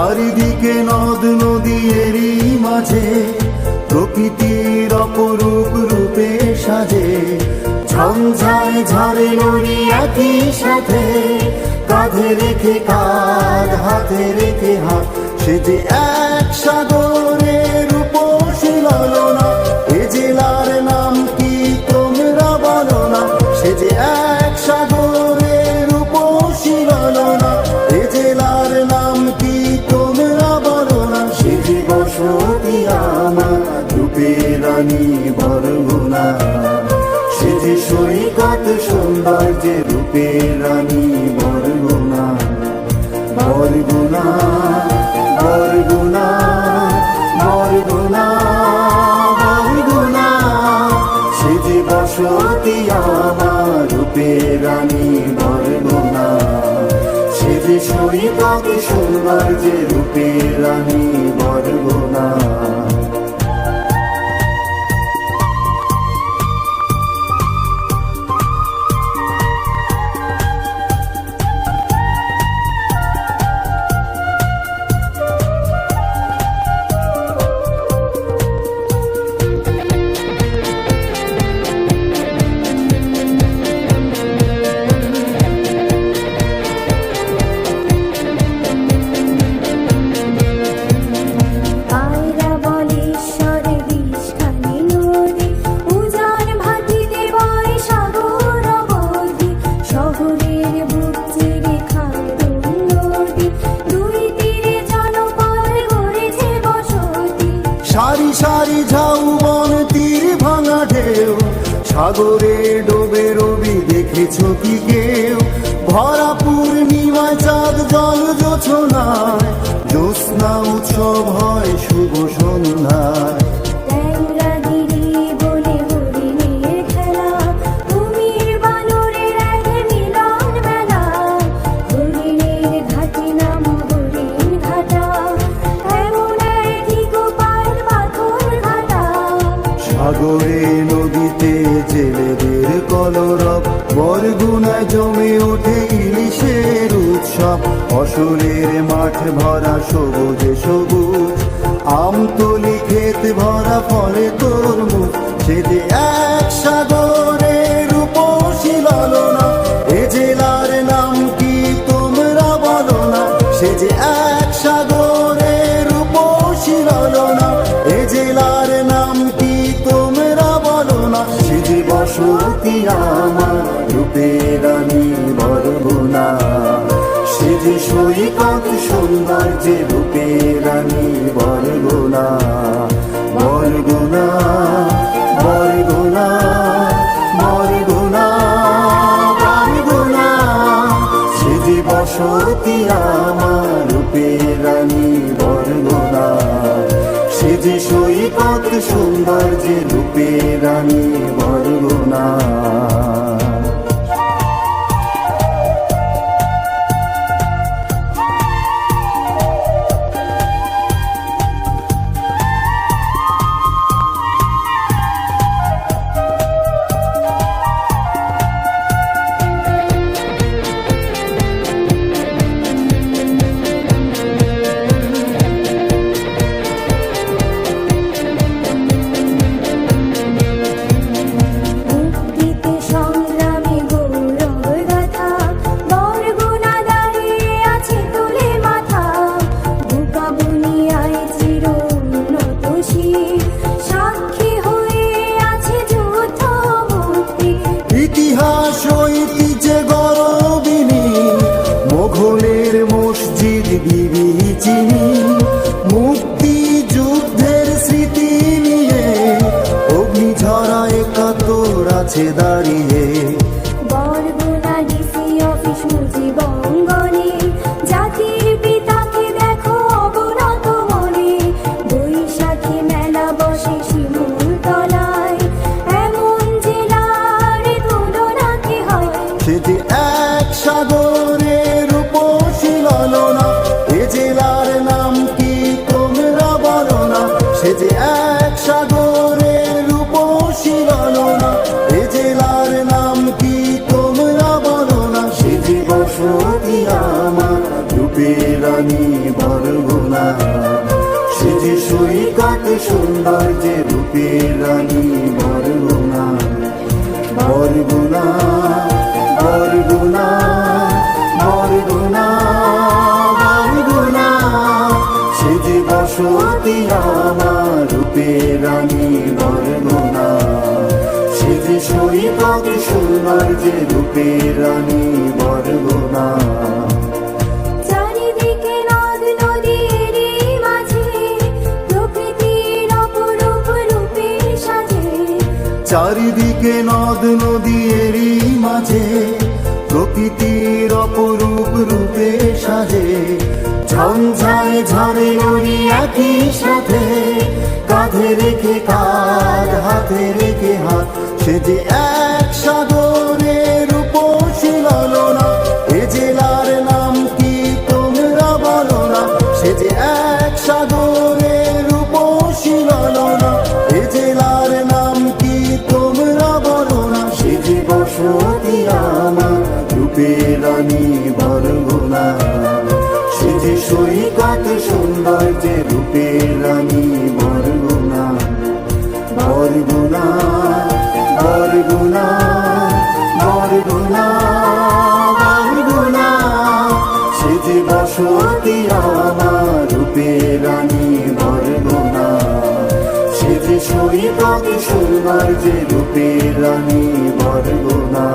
চারিদিকে নদ নদী এরই মাঝে, প্রকৃতির অপরূপ রূপে সাজে। ঝঞ্ঝায় ঝাড়ে নড়ি একই সাথে, কাঁধে রেখে, কাঁধ হাতে রেখে হাত। সে যে এক সাগরের রূপসী ললনা, এ জেলার নাম কি তোমরা বলো না? সে যে এক সাগরের সৌন্দর্যে রূপে রানী বরগুনা বরগুনা বরগুনা বরগুনা বরগুনা। সে যে বসতি আমার রূপে রানী বরগুনা, সে যে সৈকত সৌন্দর্যে রূপে রানী বরগুনা। সারি সারি ঝাউবন তীর ভাঙা ঢেউ। সাগরে ডোবে রবি দেখেছ কি কেউ? ভরা পূর্ণিমায় চাঁদ জল জোছনায়। জ্যোৎস্না উৎসব হয় শুভ সন্ধ্যায়। উৎসব ফসলের মাঠ ভরা সবুজে সবুজ। আম তুলি ক্ষেত ভরা ফলে তরমুজ। সে যে এক সাগরের রূপসী ললনা। এ জেলার নাম কি তোমরা বলো না? সে যে এক যে সৈকত যে রূপে রানী বরগুনা বরগুনা বরগুনা বরগুনা বরগুনা। সে যে বসতি আমার রূপে রানী বরগুনা, সে যে সৈকত যে রূপে রানী বরগুনা। বিবি চিনি মুক্তি যুদ্ধের স্মৃতি নিয়ে অগ্নিঝরা একাত্তর আছে দাঁড়িয়ে। বলো না সে যে বসতি আমার রূপে রানী বরগুনা সুন্দর যে রূপের রানী বরগুনা। বরগুনা বরগুনা বরগুনা বরগুনা। সে যে বসতি আমার রূপের রানী বরগুনা। সে যে সৈকত সুন্দর যে রূপের রানী বরগুনা। চারিদিকে চারিদিকে নদ নদী নদীরই মাঝে, প্রকৃতির অপরূপ রূপে সাজে। ঝঞ্ঝায় ঝরে নদী একই সাথে, কাঁধে রেখে কাঁধ, হাতে রেখে হাত, সে যে এক রূপের রানী বরগুনা বরগুনা বরগুনা বরগুনা বরগুনা। সে যে বসতি আমার রূপের রানী বরগুনা। সে যে সৈকত সুন্দর যে রূপের রানী বরগুনা।